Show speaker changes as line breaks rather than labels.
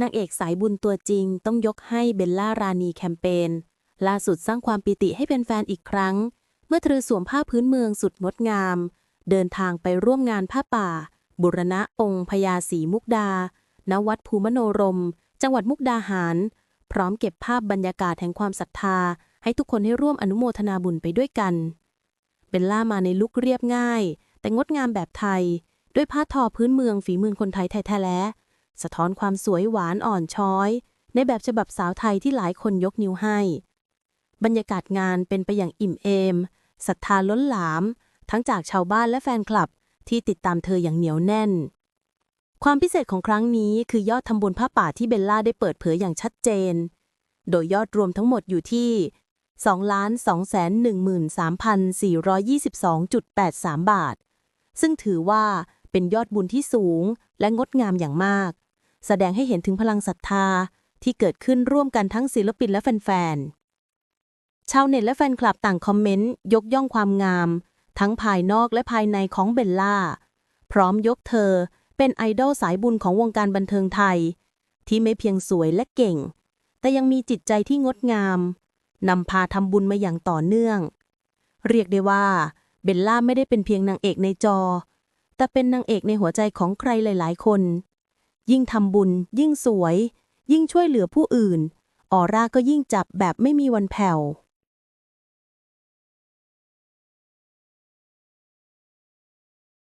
นางเอกสายบุญตัวจริงต้องยกให้เบลล่ารานีแคมเปญล่าสุดสร้างความปิติให้เป็นแฟนอีกครั้ง เมื่อเธอสวมผ้าพื้นเมืองสุดงดงาม เดินทางไปร่วมงานผ้าป่า บุรณะองค์พญาศรีมุกดา ณ วัดภูมโนรม จังหวัดมุกดาหาร พร้อมเก็บภาพบรรยากาศแห่งความศรัทธา ให้ทุกคนให้ร่วมอนุโมทนาบุญไปด้วยกัน เบลล่ามาในลุคเรียบง่าย แต่งดงามแบบไทย ด้วยผ้าทอพื้นเมืองฝีมือคนไทยแท้ๆแล้ว สะท้อนความสวยหวานอ่อนช้อย ในแบบฉบับสาวไทยที่หลายคนยกนิ้วให้ บรรยากาศงานเป็นไปอย่างอิ่มเอมศรัทธาล้นหลาม ทั้งจากชาวบ้านและแฟนคลับที่ติดตามเธออย่างเหนียวแน่น ความพิเศษของครั้งนี้คือยอดทำบุญผ้าป่าที่เบลล่าได้เปิดเผยอย่างชัดเจน โดยยอดรวมทั้งหมดอยู่ที่ 2,213,422.83 บาท ซึ่งถือว่าเป็นยอดบุญที่สูงและงดงามอย่างมาก แสดงให้เห็นถึงพลังศรัทธาที่เกิดขึ้นร่วมกันทั้งศิลปินและแฟนๆ ชาวเน็ตและแฟนคลับต่างคอมเมนต์ ยกย่องความงาม ทั้งภายนอกและภายในของเบลล่า พร้อมยกเธอเป็นไอดอลสายบุญของวงการบันเทิงไทย ที่ไม่เพียงสวยและเก่ง แต่ยังมีจิตใจที่งดงามนำพาทำบุญมาอย่างต่อเนื่อง เรียกได้ว่าเบลล่าไม่ได้เป็นเพียงนางเอกในจอ แต่เป็นนางเอกในหัวใจของใครหลาย ๆ คน ยิ่งทำบุญ ยิ่งสวย ยิ่งช่วยเหลือผู้อื่น ออร่าก็ยิ่งจับแบบไม่มีวันแผ่ว